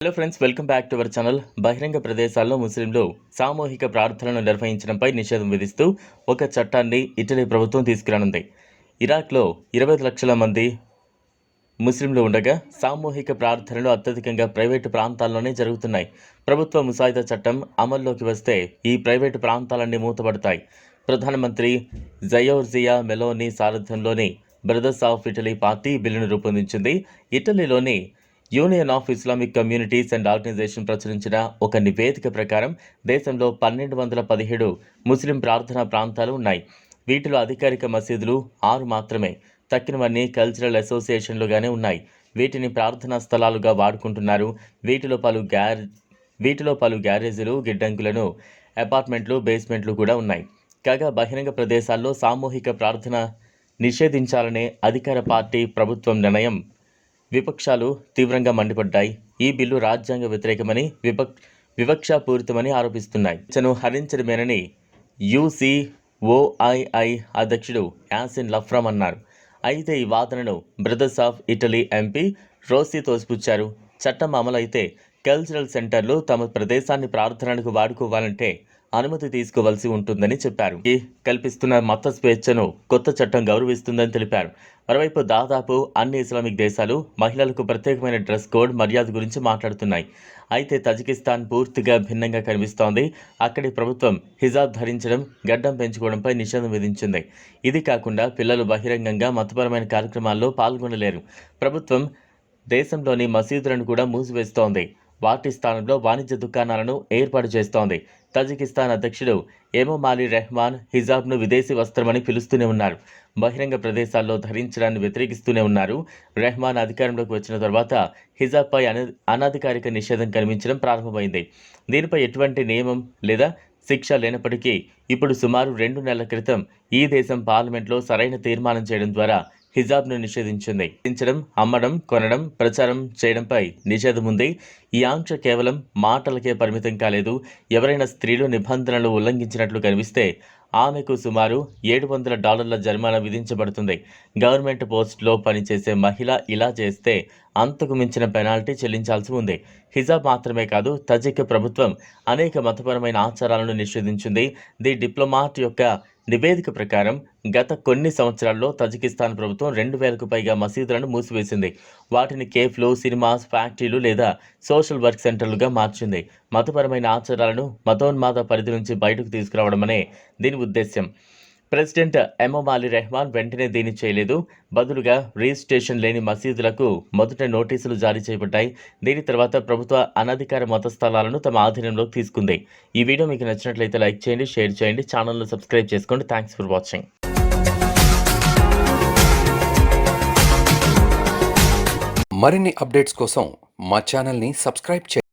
Hello friends welcome back to our channel బహిరంగ ప్రదేశాల్లో ముస్లింలు సామూహిక ప్రార్థనలు నిర్వహించడంపై నిషేధం విధిస్తూ ఒక చట్టాన్ని ఇటలీ ప్రభుత్వం తీసుకురానుంది. ఇరాక్లో ఇరవై లక్షల మంది ముస్లింలు ఉండగా సామూహిక ప్రార్థనలు అత్యధికంగా ప్రైవేటు ప్రాంతాల్లోనే జరుగుతున్నాయి. ప్రభుత్వ ముసాయిదా చట్టం అమల్లోకి వస్తే ఈ ప్రైవేటు ప్రాంతాలన్నీ మూతపడతాయి. ప్రధానమంత్రి జయోర్జియా మెలోని సారథ్యంలోని బ్రదర్స్ ఆఫ్ ఇటలీ పార్టీ బిల్లును రూపొందించింది. ఇటలీలోని union of Islamic communities and organization ప్రచురించిన ఒక నివేదిక ప్రకారం దేశంలో పన్నెండు వందల పదిహేడు ముస్లిం ప్రార్థనా ప్రాంతాలు ఉన్నాయి. వీటిలో అధికారిక మసీదులు ఆరు మాత్రమే. తక్కినవన్నీ కల్చరల్ అసోసియేషన్లుగానే ఉన్నాయి. వీటిని ప్రార్థనా స్థలాలుగా వాడుకుంటున్నారు. వీటిలో పలు గ్యార్ వీటిలో పలు గ్యారేజీలు గిడ్డంకులను అపార్ట్మెంట్లు బేస్మెంట్లు కూడా ఉన్నాయి. కాగా బహిరంగ ప్రదేశాల్లో సామూహిక ప్రార్థన నిషేధించాలనే అధికార పార్టీ ప్రభుత్వం నిర్ణయం విపక్షాలు తీవ్రంగా మండిపడ్డాయి. ఈ బిల్లు రాజ్యాంగ వ్యతిరేకమని విపక్ వివక్షాపూరితమని ఆరోపిస్తున్నాయి. చను హరించడమేనని యూసీఓఐఐ అధ్యక్షుడు యాసిన్ లఫ్రమ్ అన్నారు. అయితే ఈ వాదనను Brothers of Italy MP Rossi తోసిపుచ్చారు. చట్టం అమలైతే కల్చరల్ సెంటర్లు తమ ప్రదేశాన్ని ప్రార్థనలకు వాడుకోవాలంటే అనుమతి తీసుకోవాల్సి ఉంటుందని చెప్పారు. ఈ కల్పిస్తున్న మత స్వేచ్ఛను కొత్త చట్టం గౌరవిస్తుందని తెలిపారు. మరోవైపు దాదాపు అన్ని ఇస్లామిక్ దేశాలు మహిళలకు ప్రత్యేకమైన డ్రెస్ కోడ్ మర్యాద గురించి మాట్లాడుతున్నాయి. అయితే తజికిస్తాన్ పూర్తిగా భిన్నంగా కనిపిస్తోంది. అక్కడి ప్రభుత్వం హిజాబ్ ధరించడం గడ్డం పెంచుకోవడంపై నిషేధం విధించింది. ఇది కాకుండా పిల్లలు బహిరంగంగా మతపరమైన కార్యక్రమాల్లో పాల్గొనలేరు. ప్రభుత్వం దేశంలోని మసీదులను కూడా మూసివేస్తోంది. వాటి స్థానంలో వాణిజ్య దుకాణాలను ఏర్పాటు చేస్తోంది. తజికిస్తాన్ అధ్యక్షుడు ఎమోమాలి రెహమాన్ హిజాబ్ను విదేశీ వస్త్రమని పిలుస్తూనే ఉన్నారు. బహిరంగ ప్రదేశాల్లో ధరించడాన్ని వ్యతిరేకిస్తూనే ఉన్నారు. రెహమాన్ అధికారంలోకి వచ్చిన తర్వాత హిజాబ్పై అన అనధికారిక నిషేధం కనిపించడం ప్రారంభమైంది. దీనిపై ఎటువంటి నియమం లేదా శిక్ష లేనప్పటికీ ఇప్పుడు సుమారు రెండు నెలల క్రితం ఈ దేశం పార్లమెంట్లో సరైన తీర్మానం చేయడం ద్వారా హిజాబ్ను నిషేధించింది. ధరించడం అమ్మడం కొనడం ప్రచారం చేయడంపై నిషేధం ఉంది. ఈ ఆంక్ష కేవలం మాటలకే పరిమితం కాలేదు. ఎవరైనా స్త్రీలు నిబంధనలు ఉల్లంఘించినట్లు కనిపిస్తే ఆమెకు సుమారు ఏడు వందల డాలర్ల జరిమానా విధించబడుతుంది. గవర్నమెంట్ పోస్ట్లో పనిచేసే మహిళ ఇలా చేస్తే అంతకు మించిన పెనాల్టీ చెల్లించాల్సి ఉంది. హిజాబ్ మాత్రమే కాదు తజిక్ ప్రభుత్వం అనేక మతపరమైన ఆచారాలను నిషేధించింది. ది డిప్లొమాట్ యొక్క నివేదిక ప్రకారం గత కొన్ని సంవత్సరాల్లో తజికిస్తాన్ ప్రభుత్వం రెండు వేలకు పైగా మసీదులను మూసివేసింది. వాటిని కేఫ్లు సినిమాస్ ఫ్యాక్టరీలు లేదా సోషల్ వర్క్ సెంటర్లుగా మార్చింది. మతపరమైన ఆచారాలను మతోన్మాద పరిధి నుంచి బయటకు తీసుకురావడమనే దీని ఉద్దేశ్యం. ప్రెసిడెంట్ ఎమోమాలి రెహమాన్ వెంటనే దీన్ని చేయలేదు. బదులుగా రిజిస్ట్రేషన్ లేని మసీదులకు మొదట నోటీసులు జారీ చేయబడ్డాయి. దీని తర్వాత ప్రభుత్వ అనధికార మత స్థలాలను తమ ఆధీనంలోకి తీసుకుంది. ఈ వీడియో మీకు నచ్చినట్లయితే లైక్ చేయండి షేర్ చేయండి ఛానల్ను సబ్స్క్రైబ్ చేసుకోండి. థ్యాంక్స్ ఫర్ వాచింగ్ మరిన్ని అప్డేట్స్ కోసం మా ఛానల్ని సబ్స్క్రైబ్ చేయండి.